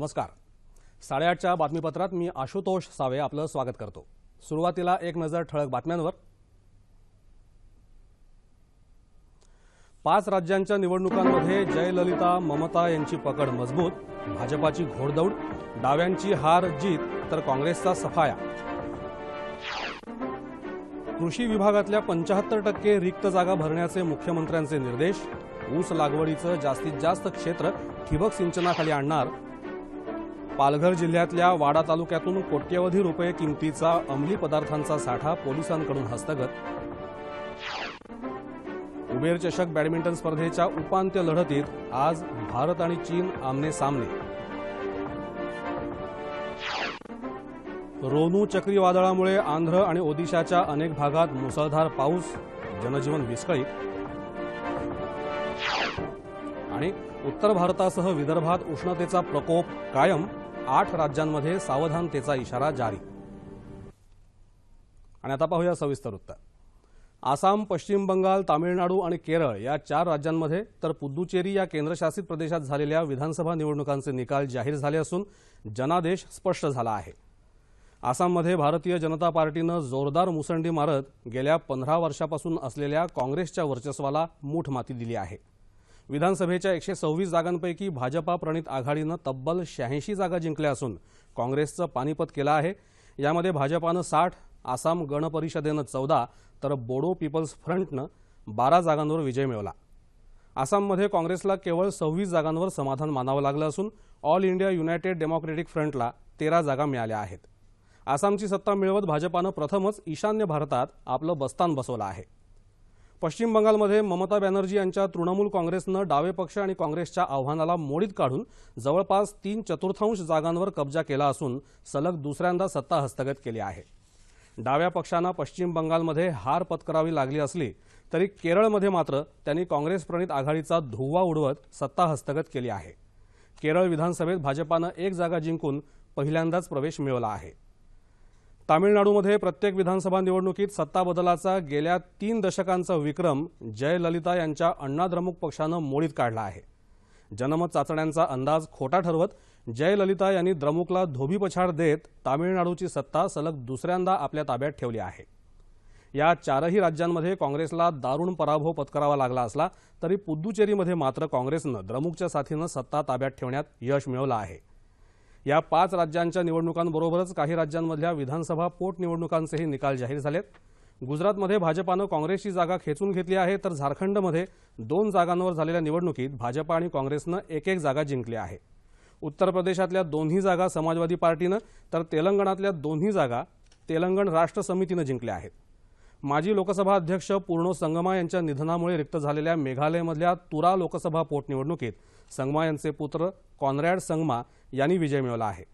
नमस्कार. साडेआठच्या बातमीपत्रात मी आशुतोष सावे आपलं स्वागत करतो. सुरुवातीला एक नजर ठळक बातम्यांवर. पाच राज्यांच्या निवडणुकांमध्ये जयललिता ममता यांची पकड मजबूत भाजपाची घोडदौड डाव्यांची हार जीत तर काँग्रेसचा सफाया. कृषी विभागातल्या पंचाहत्तर टक्के रिक्त जागा भरण्याचे मुख्यमंत्र्यांचे निर्देश ऊस लागवडीचं जास्तीत जास्त क्षेत्र ठिबक सिंचनाखाली आणणार पालघर जिल्ह्यातल्या वाडा तालुक्यातून कोट्यवधी रुपये किमतीचा अंमली पदार्थांचा साठा पोलिसांकडून हस्तगत. उबेर चषक बॅडमिंटन स्पर्धेच्या उपांत्य लढतीत आज भारत आणि चीन आमने सामने. रोनू चक्रीवादळामुळे आंध्र आणि ओदिशाच्या अनेक भागात मुसळधार पाऊस जनजीवन विस्कळीत. आणि उत्तर भारतासह विदर्भात उष्णतेचा प्रकोप कायम आठ राज्यांमध्ये सावधानतेचा इशारा जारी. आणि आता पाहूया सविस्तर वृत्त आसाम पश्चिम बंगाल तामिळनाडू आणि केरळ या चार राज्यांमध्ये तर पुद्दुचेरी या केंद्रशासित प्रदेशात झालेल्या विधानसभा निवडणुकांचे निकाल जाहीर झाले असून जनादेश स्पष्ट झाला आहे. आसाममध्ये भारतीय जनता पार्टीनं जोरदार मुसंडी मारत गेल्या पंधरा वर्षापासून असलेल्या काँग्रेसच्या वर्चस्वाला मूठ माती दिली आहे. विधानसभेच्या एकशे सव्वीस जागांपैकी भाजपा प्रणित आघाडीनं तब्बल शहाऐंशी जागा जिंकल्या असून काँग्रेसचं पानिपत केलं आहे. यामध्ये भाजपानं साठ आसाम गण परिषदेनं चौदा तर बोडो पीपल्स फ्रंटनं बारा जागांवर विजय मिळवला. आसाममध्ये काँग्रेसला केवळ सव्वीस जागांवर समाधान मानावं लागलं असून ऑल इंडिया युनायटेड डेमोक्रेटिक फ्रंटला तेरा जागा मिळाल्या आहेत. आसामची सत्ता मिळवत भाजपानं प्रथमच ईशान्य भारतात आपलं बस्तान बसवलं आहे. पश्चिम बंगालमध्ये ममता बॅनर्जी यांच्या तृणमूल काँग्रेसनं डावे पक्ष आणि काँग्रेसच्या आव्हानाला मोडीत काढून जवळपास तीन चतुर्थांश जागांवर कब्जा केला असून सलग दुसऱ्यांदा सत्ता हस्तगत केली आहे. डाव्या पक्षांना पश्चिम बंगालमध्ये हार पत्करावी लागली असली तरी केरळमध्ये मात्र त्यांनी काँग्रेस प्रणित आघाडीचा धुव्वा उडवत सत्ता हस्तगत केली आहे. केरळ विधानसभेत भाजपानं एक जागा जिंकून पहिल्यांदाच प्रवेश मिळवला आहे. तामिळनाडूमध्ये प्रत्येक विधानसभा निवडणुकीत सत्ता बदलाचा गेल्या तीन दशकांचा विक्रम जयललिता यांच्या अण्णाद्रमुक पक्षानं मोडीत काढला आहे. जनमत चाचण्यांचा अंदाज खोटा ठरवत जयललिता यांनी द्रमुकला धोबीपछाड देत तामिळनाडूची सत्ता सलग दुसऱ्यांदा आपल्या ताब्यात ठेवली आहे. या चारही राज्यांमध्ये काँग्रेसला दारुण पराभव पत्करावा लागला असला तरी पुद्दुचेरीमध्ये मात्र काँग्रेसनं द्रमुकच्या साथीनं सत्ता ताब्यात ठेवण्यात यश मिळवलं आहे. या पाच राज्यांच्या निवडणुकांबरोबरच काही राज्यांमधल्या विधानसभा पोटनिवडणुकांचेही निकाल जाहीर झालेत. गुजरातमध्ये भाजपानं काँग्रेसची जागा खेचून घेतली आहे तर झारखंडमध्ये दोन जागांवर झालेल्या निवडणुकीत भाजपा आणि काँग्रेसनं एक एक जागा जिंकली आहे. उत्तर प्रदेशातल्या दोन्ही जागा समाजवादी पार्टीनं तर तेलंगणातल्या दोन्ही जागा तेलंगण राष्ट्र समितीनं जिंकल्या आहेत. माजी लोकसभा अध्यक्ष पूर्णो संगमा यांच्या निधनामुळे रिक्त झालेल्या मेघालयमधल्या तुरा लोकसभा पोटनिवडणुकीत संगमा यांचे पुत्र कॉनरॅड संगमा यांनी विजय मिळवला आहे.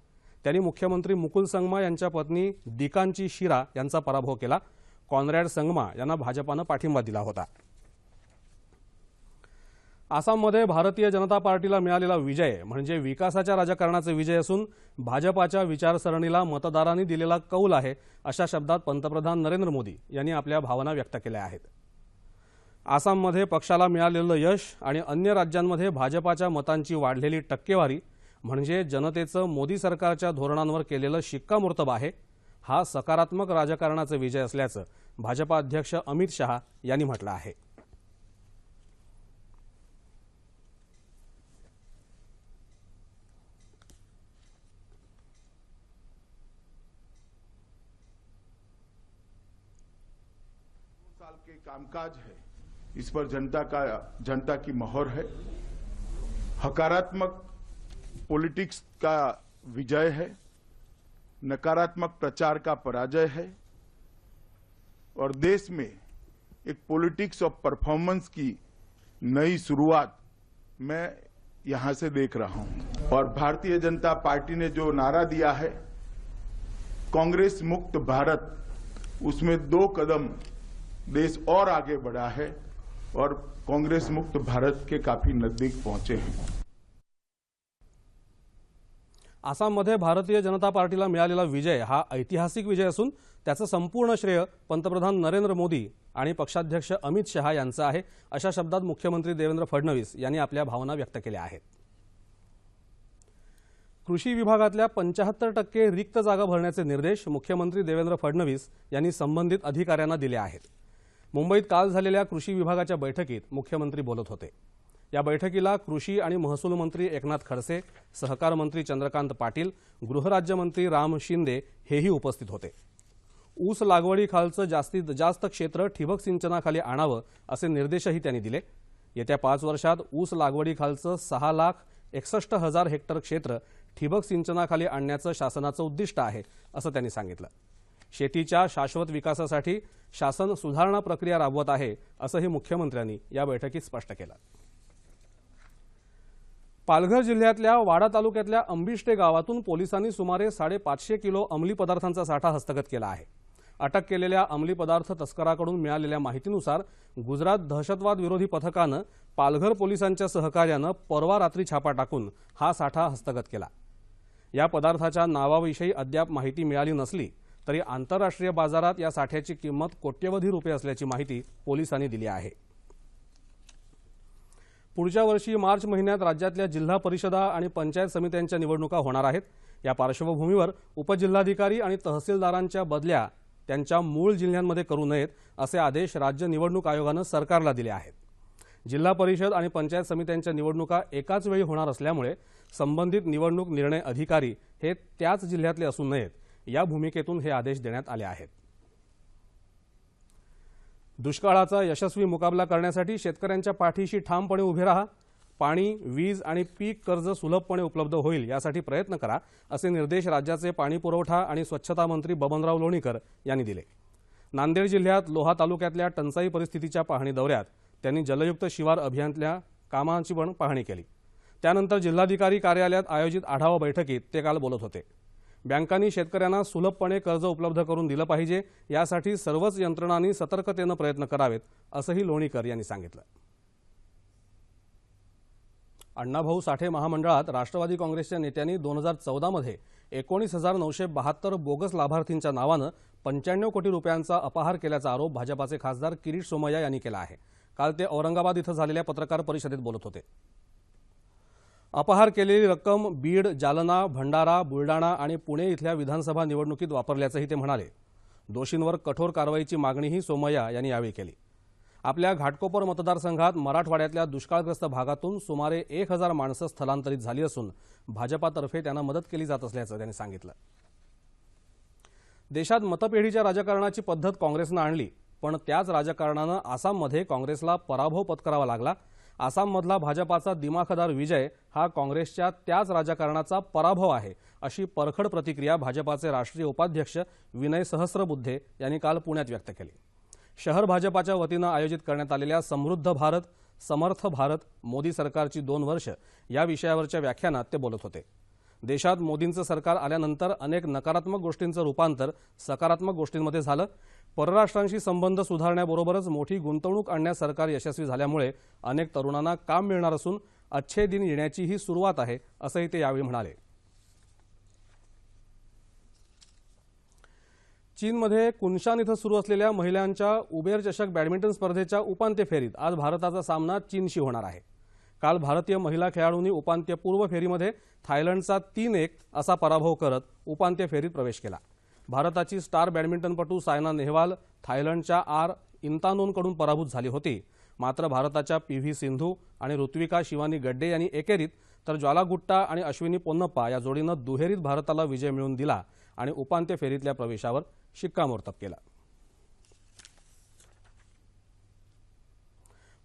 त्यांनी मुख्यमंत्री मुकुल संगमा यांच्या पत्नी दिकांची शिरा यांचा पराभव केला. कॉन्रॅड संगमा यांना भाजपानं पाठिंबा दिला होता. आसाममध्ये भारतीय जनता पार्टीला मिळालेला विजय म्हणजे विकासाच्या राजकारणाचे विजय असून भाजपाच्या विचारसरणीला मतदारांनी दिलेला कौल आहे अशा शब्दात पंतप्रधान नरेंद्र मोदी यांनी आपल्या भावना व्यक्त केल्या आहेत. आसाममध्ये पक्षाला मिळालेलं यश आणि अन्य राज्यांमध्ये भाजपाच्या मतांची वाढलेली टक्केवारी म्हणजे जनतेचं मोदी सरकारच्या धोरणांवर केलेलं शिक्कामोर्तब आहे. हा सकारात्मक राजकारणाचा विजय असल्याचं भाजपा अध्यक्ष अमित शहा यांनी म्हटलं आहे. कामकाज है। इस पर जनता का जनता की मोहर है। हकारात्मक पॉलिटिक्स का विजय है, नकारात्मक प्रचार का पराजय है, और देश में एक पॉलिटिक्स ऑफ़ परफॉर्मेंस की नई शुरुआत मैं यहाँ से देख रहा हूँ। और भारतीय जनता पार्टी ने जो नारा दिया है, कांग्रेस मुक्त भारत, उसमें दो कदम देश और आगे बढ़ा है और कांग्रेस मुक्त भारत के काफ़ी नज़दीक पहुँचे हैं। आसाममध्ये भारतीय जनता पार्टीला मिळालेला विजय हा ऐतिहासिक विजय असून त्याचं संपूर्ण श्रेय पंतप्रधान नरेंद्र मोदी आणि पक्षाध्यक्ष अमित शहा यांचं आहे अशा शब्दात मुख्यमंत्री देवेंद्र फडणवीस यांनी आपल्या भावना व्यक्त केल्या आहेत. कृषी विभागातल्या पंचाहत्तर टक्के रिक्त जागा भरण्याचे निर्देश मुख्यमंत्री देवेंद्र फडणवीस यांनी संबंधित अधिकाऱ्यांना दिले आहेत. मुंबईत काल झालेल्या कृषी विभागाच्या बैठकीत मुख्यमंत्री बोलत होते. या बैठकीला कृषी आणि महसूल मंत्री एकनाथ खडसे सहकार मंत्री चंद्रकांत पाटील गृहराज्यमंत्री राम शिंदे हेही उपस्थित होते. ऊस लागवडीखालचं जास्तीत जास्त क्षेत्र ठिबक सिंचनाखाली आणावं असे निर्देशही त्यांनी दिले. येत्या पाच वर्षात ऊस लागवडीखालचं सहा लाख एकसष्ट हजार हेक्टर क्षेत्र ठिबक सिंचनाखाली आणण्याचं शासनाचं उद्दिष्ट आहे असं त्यांनी सांगितलं. शेतीच्या शाश्वत विकासासाठी शासन सुधारणा प्रक्रिया राबवत आहे असंही मुख्यमंत्र्यांनी या बैठकीत स्पष्ट केलं. पालघर जिल्ह्यातल्या वाडा तालुक्यातल्या अंबिष्टे गावातून पोलिसांनी सुमारे साडेपाचशे किलो अंमली पदार्थांचा साठा हस्तगत केला आहे. अटक केलेल्या अंमली पदार्थ तस्कराकडून मिळालेल्या माहितीनुसार गुजरात दहशतवाद विरोधी पथकानं पालघर पोलिसांच्या सहकार्यानं परवा रात्री छापा टाकून हा साठा हस्तगत केला. या पदार्थाच्या नावाविषयी अद्याप माहिती मिळाली नसली तरी आंतरराष्ट्रीय बाजारात या साठ्याची किंमत कोट्यवधी रुपये असल्याची माहिती पोलिसांनी दिली आहे. पुढच्या वर्षी मार्च महिन्यात राज्यातल्या जिल्हा परिषदा आणि पंचायत समित्यांच्या निवडणुका होणार आहेत. या पार्श्वभूमीवर उपजिल्हाधिकारी आणि तहसीलदारांच्या बदल्या त्यांच्या मूळ जिल्ह्यांमध्ये करू नयेत असे आदेश राज्य निवडणूक आयोगानं सरकारला दिले आहेत. जिल्हा परिषद आणि पंचायत समित्यांच्या निवडणुका एकाच वेळी होणार असल्यामुळे संबंधित निवडणूक निर्णय अधिकारी हे त्याच जिल्ह्यातले असू नयेत या भूमिकेतून हे आदेश देण्यात आले आहेत. दुष्काळाचा यशस्वी मुकाबला करण्यासाठी शेतकऱ्यांच्या पाठीशी ठामपणे उभे राहा. पाणी वीज आणि पीक कर्ज सुलभपणे उपलब्ध होईल यासाठी प्रयत्न करा असे निर्देश राज्याचे पाणी पुरवठा आणि स्वच्छता मंत्री बबनराव लोणीकर यांनी दिले. नांदेड जिल्ह्यात लोहा तालुक्यातल्या टंचाई परिस्थितीच्या पाहणी दौऱ्यात त्यांनी जलयुक्त शिवार अभियानातल्या कामांची पण पाहणी केली. त्यानंतर जिल्हाधिकारी कार्यालयात आयोजित आढावा बैठकीत ते काल बोलत होते. बँकांनी शेतकऱ्यांना सुलभपणे कर्ज उपलब्ध करून दिलं पाहिजे. यासाठी सर्वच यंत्रणांनी सतर्कतेनं प्रयत्न करावेत असंही लोणीकर यांनी सांगितलं. अण्णाभाऊ साठे महामंडळात राष्ट्रवादी काँग्रेसच्या नेत्यांनी दोन हजार चौदामध्ये एकोणीस हजार नऊशे बहात्तर बोगस लाभार्थींच्या नावानं पंच्याण्णव कोटी रुपयांचा अपहार केल्याचा आरोप भाजपाचे खासदार किरीट सोमय्या यांनी केला आहे. काल ते औरंगाबाद इथं झालेल्या पत्रकार परिषदेत बोलत होते. अपहार केलेली रक्कम बीड जालना भंडारा बुलडाणा आणि पुणे इथल्या विधानसभा निवडणुकीत वापरल्याचंही ते म्हणाले. दोषींवर कठोर कारवाईची मागणीही सोमय्या यांनी यावेळी केली. आपल्या घाटकोपर मतदारसंघात मराठवाड्यातल्या दुष्काळग्रस्त भागातून सुमारे एक हजार माणसं स्थलांतरित झाली असून भाजपातर्फे त्यांना मदत केली जात असल्याचं त्यांनी सांगितलं. देशात मतपेढीच्या राजकारणाची पद्धत काँग्रेसनं आणली पण त्याच राजकारणानं आसाममध्ये काँग्रेसला पराभव पत्करावा लागला आसाममधला भाजपाचा दिमाखदार विजय हा काँग्रेसच्या त्याच राजकारणाचा पराभव आहे अशी परखड प्रतिक्रिया भाजपाचे राष्ट्रीय उपाध्यक्ष विनय सहस्रबुद्धे यांनी काल पुण्यात व्यक्त केली. शहर भाजपाच्या वतीनं आयोजित करण्यात आलेल्या समृद्ध भारत समर्थ भारत मोदी सरकारची दोन वर्ष या विषयावरच्या व्याख्यानात ते बोलत होते. देशात मोदींचं सरकार आल्यानंतर अनेक नकारात्मक गोष्टींचं रूपांतर सकारात्मक गोष्टींमध्ये झालं. परराष्ट्रांशी संबंध सुधारण्याबरोबरच मोठी गुंतवणूक आणण्यास सरकार यशस्वी झाल्यामुळे अनेक तरुणांना काम मिळणार असून अच्छे दिन येण्याची ही सुरुवात आहे असंही ते यावेळी म्हणाले. चीनमध्ये कुनशान इथं सुरू असलेल्या महिलांच्या उबेर चषक बॅडमिंटन स्पर्धेच्या उपांत्य फेरीत आज भारताचा सामना चीनशी होणार आहे. काल भारतीय महिला खेळाडूंनी उपांत्यपूर्व फेरीमध्ये थायलंडचा तीन एक असा पराभव करत उपांत्य फेरीत प्रवेश केला. भारताची स्टार बॅडमिंटनपटू सायना नेहवाल थायलंडच्या आर इंतानोनकडून पराभूत झाली होती. मात्र भारताच्या पी व्ही सिंधू आणि ऋत्विका शिवानी गड्डे यांनी एकेरीत तर ज्वाला गुट्टा आणि अश्विनी पोन्नप्पा या जोडीनं दुहेरीत भारताला विजय मिळवून दिला आणि उपांत्य फेरीतल्या प्रवेशावर शिक्कामोर्तब केला.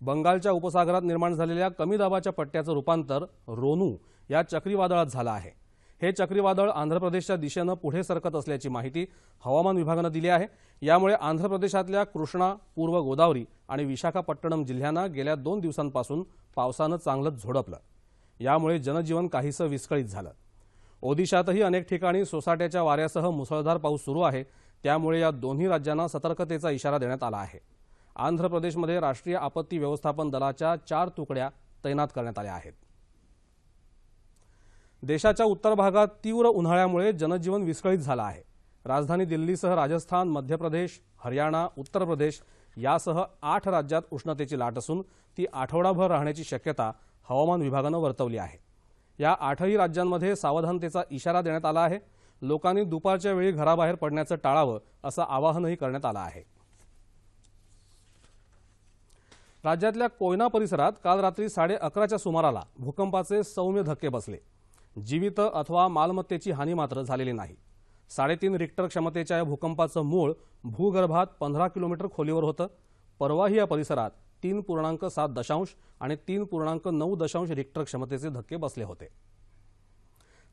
बंगालच्या उपसागरात निर्माण झालेल्या कमी दाबाच्या पट्ट्याचं रूपांतर रोनू या चक्रीवादळात झालं आहे. हे चक्रीवादळ आंध्र प्रदेशच्या दिशेनं पुढे सरकत असल्याची माहिती हवामान विभागानं दिली आहे. यामुळे आंध्र प्रदेशातल्या कृष्णा पूर्व गोदावरी आणि विशाखापट्टणम जिल्ह्यांना गेल्या दोन दिवसांपासून पावसानं चांगलंच झोडपलं. यामुळे जनजीवन काहीसं विस्कळीत झालं. ओदिशातही अनेक ठिकाणी सोसाट्याच्या वाऱ्यासह मुसळधार पाऊस सुरू आहे. त्यामुळे या दोन्ही राज्यांना सतर्कतेचा इशारा देण्यात आला आहे. आंध्र प्रदेशमध्ये राष्ट्रीय आपत्ती व्यवस्थापन दलाच्या चार तुकड्या तैनात करण्यात आल्या आहेत. देशाच्या उत्तर भागात तीव्र उन्हाळ्यामुळे जनजीवन विस्कळीत झालं आहे. राजधानी दिल्लीसह राजस्थान मध्य प्रदेश हरियाणा उत्तर प्रदेश यासह आठ राज्यात उष्णतेची लाट असून ती आठवडाभर राहण्याची शक्यता हवामान विभागानं वर्तवली आहे. या आठही राज्यांमध्ये सावधानतेचा इशारा देण्यात आला आहे. लोकांनी दुपारच्या वेळी घराबाहेर पडण्याचं टाळावं असं आवाहनही करण्यात आलं आहे. राज्यातल्या कोयना परिसरात काल रात्री साडे अकराच्या सुमाराला भूकंपाचे सौम्य धक्के बसले. जीवित अथवा मालमत्तेची हानी मात्र झालेली नाही. साडेतीन रिक्टर क्षमतेच्या या भूकंपाचं मूळ भूगर्भात पंधरा किलोमीटर खोलीवर होतं. परवाही या परिसरात तीन पूर्णांक सात दशांश आणि तीन पूर्णांक नऊ दशांश रिक्टर क्षमतेचे धक्के बसले होते.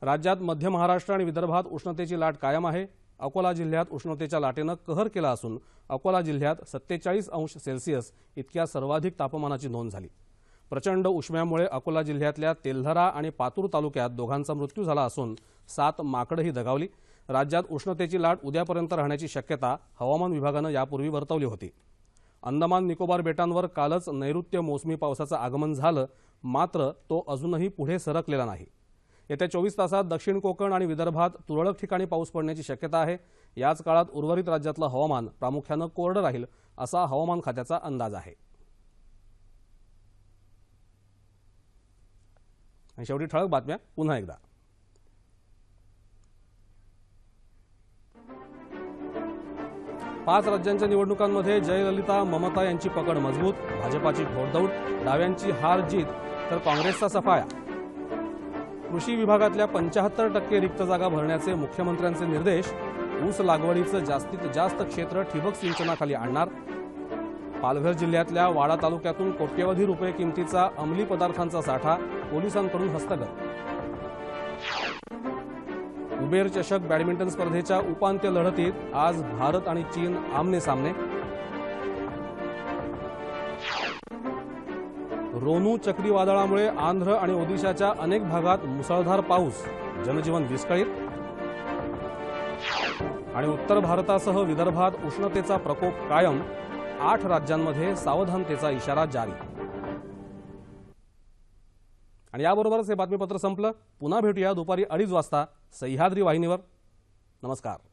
राज्यात मध्य महाराष्ट्र आणि विदर्भात उष्णतेची लाट कायम आहे. अकोला जिल्ह्यात उष्णतेच्या लाटेनं कहर केला असून अकोला जिल्ह्यात सत्तेचाळीस अंश सेल्सिअस इतक्या सर्वाधिक तापमानाची नोंद झाली. प्रचंड उष्म्यामुळे अकोला जिल्ह्यातल्या तेल्हरा आणि पातूर तालुक्यात दोघांचा मृत्यू झाला असून सात माकडंही दगावली. राज्यात उष्णतेची लाट उद्यापर्यंत राहण्याची शक्यता हवामान विभागानं यापूर्वी वर्तवली होती. अंदमान निकोबार बेटांवर कालच नैऋत्य मोसमी पावसाचं आगमन झालं मात्र तो अजूनही पुढे सरकलेला नाही. येत्या चोवीस तासात दक्षिण कोकण आणि विदर्भात तुरळक ठिकाणी पाऊस पडण्याची शक्यता आहे. याच काळात उर्वरित राज्यातलं हवामान प्रामुख्यानं कोरडं राहील असा हवामान खात्याचा अंदाज आहे. आणि शेवटी ठळक बातम्या पुन्हा एकदा. पाच राज्यांच्या निवडणुकांमध्ये जयललिता ममता यांची पकड मजबूत भाजपाची घोडदौड डाव्यांची हार जीत तर काँग्रेसचा सफाया. कृषी विभागातल्या पंचाहत्तर टक्के रिक्त जागा भरण्याचे मुख्यमंत्र्यांचे निर्देश ऊस लागवडीचं जास्तीत जास्त क्षेत्र ठिबक सिंचनाखाली आणणार पालघर जिल्ह्यातल्या वाडा तालुक्यातून कोट्यवधी रुपये किमतीचा अंमली पदार्थांचा साठा पोलिसांकडून हस्तगत. उबेर चषक बॅडमिंटन स्पर्धेच्या उपांत्य लढतीत आज भारत आणि चीन आमने सामने. रोनू चक्रीवादळामुळे आंध्र आणि ओदिशाच्या अनेक भागात मुसळधार पाऊस जनजीवन विस्कळीत. आणि उत्तर भारतासह विदर्भात उष्णतेचा प्रकोप कायम आठ राज्यांमध्ये सावधानतेचा इशारा जारी. आणि याबरोबरच हे बातमीपत्र संपलं. पुन्हा भेटूया दुपारी अडीच वाजता सह्याद्री वाहिनीवर. नमस्कार.